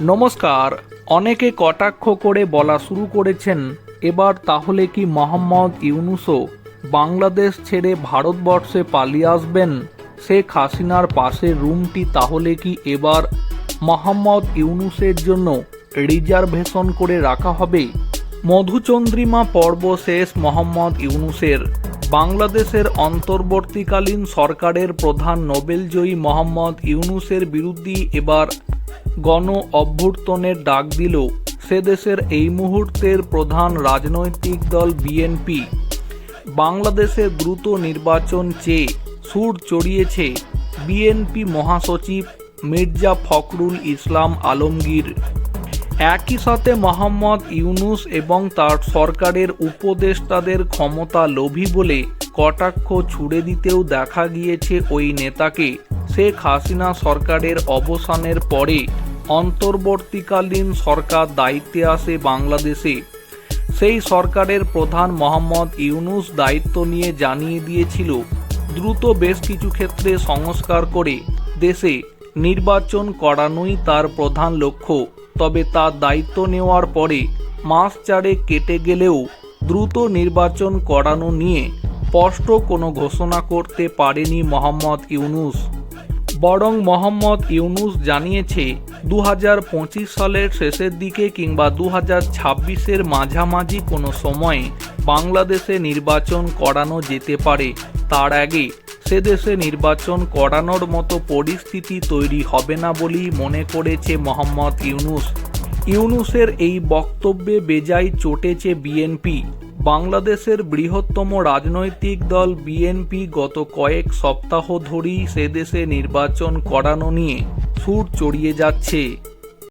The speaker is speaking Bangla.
নমস্কার, অনেকে কটাক্ষ করে বলা শুরু করেছেন, এবার তাহলে কি মোহাম্মদ ইউনুসও বাংলাদেশ ছেড়ে ভারতবর্ষে পালিয়ে আসবেন? শেখ হাসিনার পাশের রুমটি তাহলে কি এবার মোহাম্মদ ইউনুসের জন্য রিজার্ভেশন করে রাখা হবে? মধুচন্দ্রিমা পর্ব শেষ মোহাম্মদ ইউনুসের। বাংলাদেশের অন্তর্বর্তীকালীন সরকারের প্রধান নোবেলজয়ী মোহাম্মদ ইউনুসের বিরুদ্ধে এবার গণ অভ্যুত্থানের ডাক দিল সে দেশের এই মুহূর্তের প্রধান রাজনৈতিক দল বিএনপি। বাংলাদেশের দ্রুত নির্বাচন চেয়ে সুর চড়িয়েছে বিএনপি মহাসচিব মির্জা ফখরুল ইসলাম আলমগীর। একই সাথে মোহাম্মদ ইউনুস এবং তার সরকারের উপদেষ্টাদের ক্ষমতা লোভী বলে কটাক্ষ ছুড়ে দিতেও দেখা গিয়েছে ওই নেতাকে। শেখ হাসিনা সরকারের অবসানের পরে অন্তর্বর্তীকালীন সরকার দায়িত্বে আসে বাংলাদেশে। সেই সরকারের প্রধান মোহাম্মদ ইউনুস দায়িত্ব নিয়ে জানিয়ে দিয়েছিল, দ্রুত বেশ কিছু ক্ষেত্রে সংস্কার করে দেশে নির্বাচন করানোই তার প্রধান লক্ষ্য। তবে তার দায়িত্ব নেওয়ার পরে মাস চারেক কেটে গেলেও দ্রুত নির্বাচন করানো নিয়ে স্পষ্ট কোনো ঘোষণা করতে পারেনি মোহাম্মদ ইউনুস। বরং মোহাম্মদ ইউনুস জানিয়েছে দু হাজার পঁচিশ সালের শেষের দিকে কিংবা দু হাজার ছাব্বিশের মাঝামাঝি কোনো সময়ে বাংলাদেশে নির্বাচন করানো যেতে পারে। তার আগে সে দেশে নির্বাচন করানোর মতো পরিস্থিতি তৈরি হবে না বলেই মনে করেছে মোহাম্মদ ইউনুস। ইউনুসের এই বক্তব্যে বেজায় চটেছে বিএনপি। বাংলাদেশের বৃহত্তম রাজনৈতিক দল বিএনপি গত কয়েক সপ্তাহ ধরেই সে দেশে নির্বাচন করানো নিয়ে সুর চড়িয়ে যাচ্ছে।